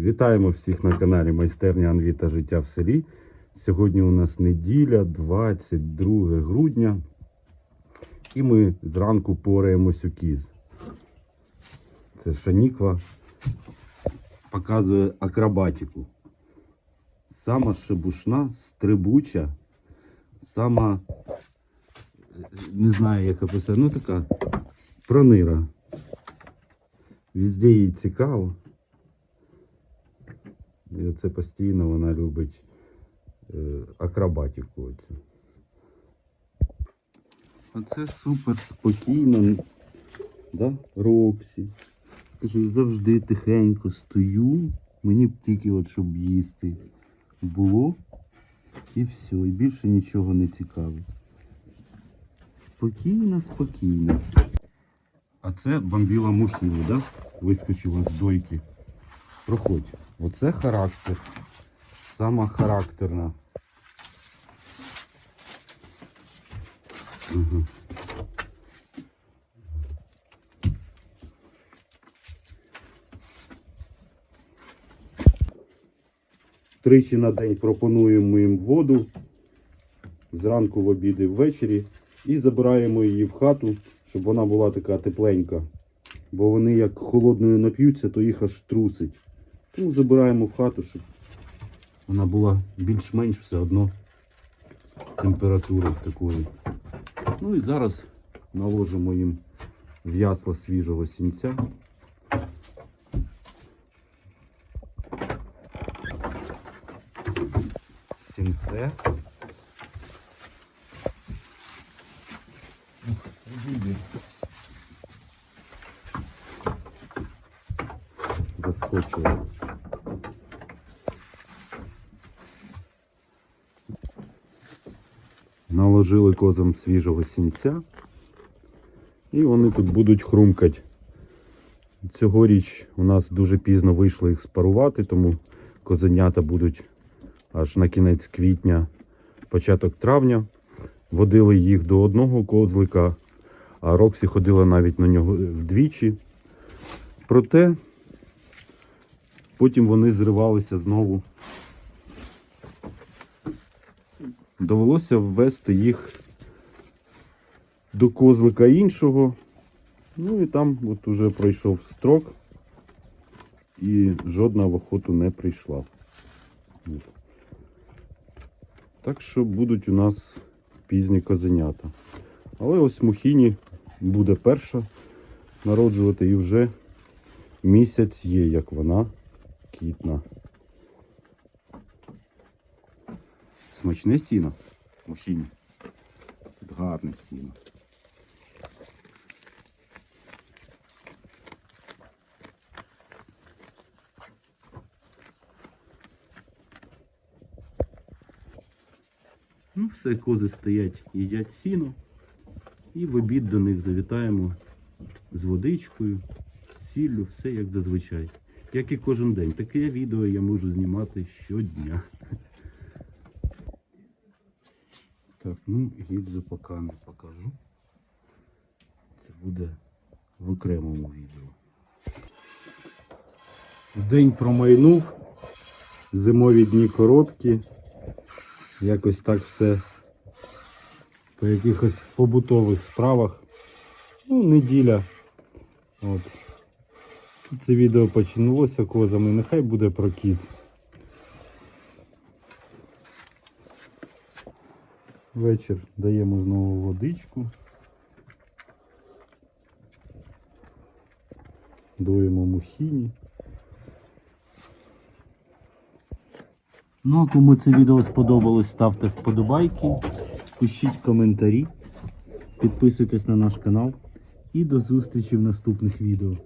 Вітаємо всіх на каналі Майстерня Анві та життя в селі. Сьогодні у нас неділя, 22 грудня. І ми зранку пораємось у кіз. Це Шаніква показує акробатику. Сама шебушна, стрибуча, сама, не знаю, як описати, ну така пронира. Везде їй цікаво. І оце постійно вона любить е, акробатику. Оцю. Оце супер спокійно. Да? Роксі. Кажу, завжди тихенько стою. Мені б тільки от щоб їсти було. І все. І більше нічого не цікавить. Спокійно, спокійно. А це бомбіла мухіла, да? Вискочила з дойки. Проходь. Оце характер. Сама характерна. Угу. Тричі на день пропонуємо їм воду. Зранку в обід і ввечері. І забираємо її в хату, щоб вона була така тепленька. Бо вони як холодною нап'ються, то їх аж трусить. Тому забираємо в хату, щоб вона була більш-менш все одно температури такої. Ну і зараз наложимо їм в свіжого сінця. Сінце. Ух, Наложили козам свіжого сінця. І вони тут будуть хрумкати. Цьогоріч у нас дуже пізно вийшло їх спарувати, тому козенята будуть аж на кінець квітня, початок травня. Водили їх до одного козлика, а Роксі ходила навіть на нього вдвічі. Проте потім вони зривалися знову. Довелося ввести їх до козлика іншого. Ну і там от уже пройшов строк і жодна в охоту не прийшла. Так що будуть у нас пізні козенята. Але ось мухіні буде перша народжувати і вже місяць є, як вона кітна. Смачне сіно, мухіні. Тут гарне сіно. Ну, все, кози стоять, їдять сіно. І в обід до них завітаємо з водичкою, сіллю, все як зазвичай. Як і кожен день. Таке відео я можу знімати щодня. Так, ну гільзу поки не покажу. Це буде в окремому відео. День промайнув. Зимові дні короткі. Якось так все по якихось побутових справах. Ну, неділя. От. Це відео починалося козами. Нехай буде про кіт. Вечір даємо знову водичку. Доїмо мухіні. Ну а кому це відео сподобалось, ставте вподобайки, пишіть коментарі, підписуйтесь на наш канал і до зустрічі в наступних відео.